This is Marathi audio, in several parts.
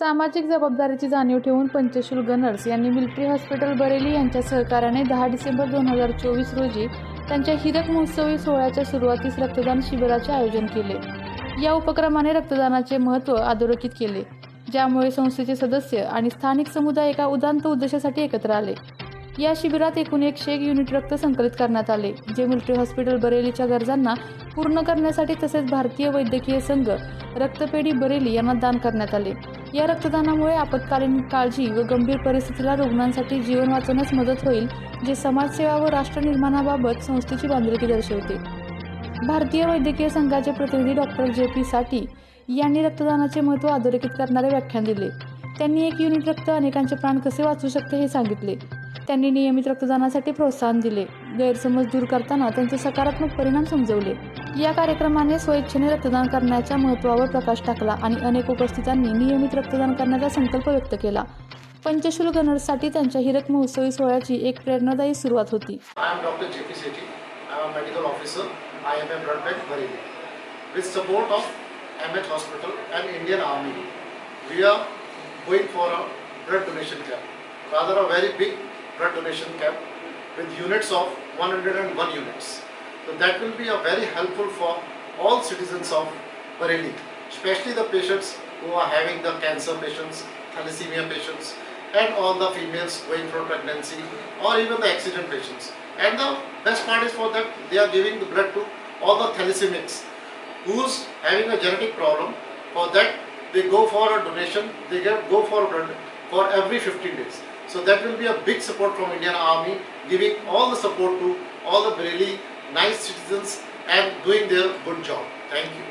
सामाजिक जबाबदारीची जाणीव ठेवून पंचशूल गनर्स यांनी मिलिटरी हॉस्पिटल बरेली यांच्या सहकार्याने दहा डिसेंबर दोन हजार चोवीस रोजी त्यांच्या हिरक महोत्सवी सोहळ्याच्या सुरुवातीस रक्तदान शिबिराचे आयोजन केले. या उपक्रमाने रक्तदानाचे महत्त्व अधोरेखित केले ज्यामुळे संस्थेचे सदस्य आणि स्थानिक समुदाय एका उदांत उद्देशासाठी एकत्र आले. या शिबिरात एकूण एकशे एक युनिट रक्त संकलित करण्यात आले जे मिलिटरी हॉस्पिटल बरेलीच्या गरजांना पूर्ण करण्यासाठी तसेच भारतीय वैद्यकीय संघ रक्तपेढी बरेली यांना दान करण्यात आले. या रक्तदानामुळे आपत्कालीन काळजी व गंभीर परिस्थितीला रुग्णांसाठी जीवन वाचवण्यास मदत होईल जे समाजसेवा व राष्ट्रनिर्माणाबाबत संस्थेची बांधिलकी दर्शवते. भारतीय वैद्यकीय संघाचे प्रतिनिधी डॉक्टर जे पी साठी यांनी रक्तदानाचे महत्त्व अधोरेखित करणारे व्याख्यान दिले. त्यांनी एक युनिट रक्त अनेकांचे प्राण कसे वाचू शकते हे सांगितले. त्यांनी नियमित रक्तदानासाठी प्रोत्साहन दिले. गैरसमज दूर करताना त्यांचे सकारात्मक परिणाम समजवले. या कार्यक्रमाने स्वइच्छेने रक्तदान करण्याच्या महत्त्वावर प्रकाश टाकला आणि अनेक उपस्थितांनी नियमित रक्तदान करण्याचा संकल्प व्यक्त केला. पंचशूल गनर्ससाठी त्यांच्या हिरक महोत्सवी सोहळ्याची एक प्रेरणादायी सुरुवात होती. We are going for a blood donation camp. Rather a very big blood donation camp with units of 101 units. So that will be a very helpful for all citizens of Bareilly, especially the patients who are having the cancer patients, thalassemia patients, and all the females going for pregnancy or even the accident patients. And the best part is for that they are giving the blood to all the thalassemics who's having a genetic problem. For that they go for a donation, they go for blood for every 15 days. So that will be a big support from Indian Army, giving all the support to all the really nice citizens and doing their good job. Thank you.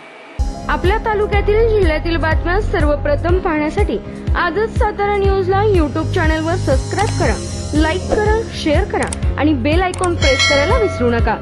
आपल्या तालुक्यातील जिल्ह्यातील बातम्या सर्वप्रथम पाहण्यासाठी आजच सातारा न्यूजला यूट्यूब चॅनलवर सबस्क्राईब करा लाईक करा शेअर करा आणि बेल आयकॉन प्रेस करायला विसरू नका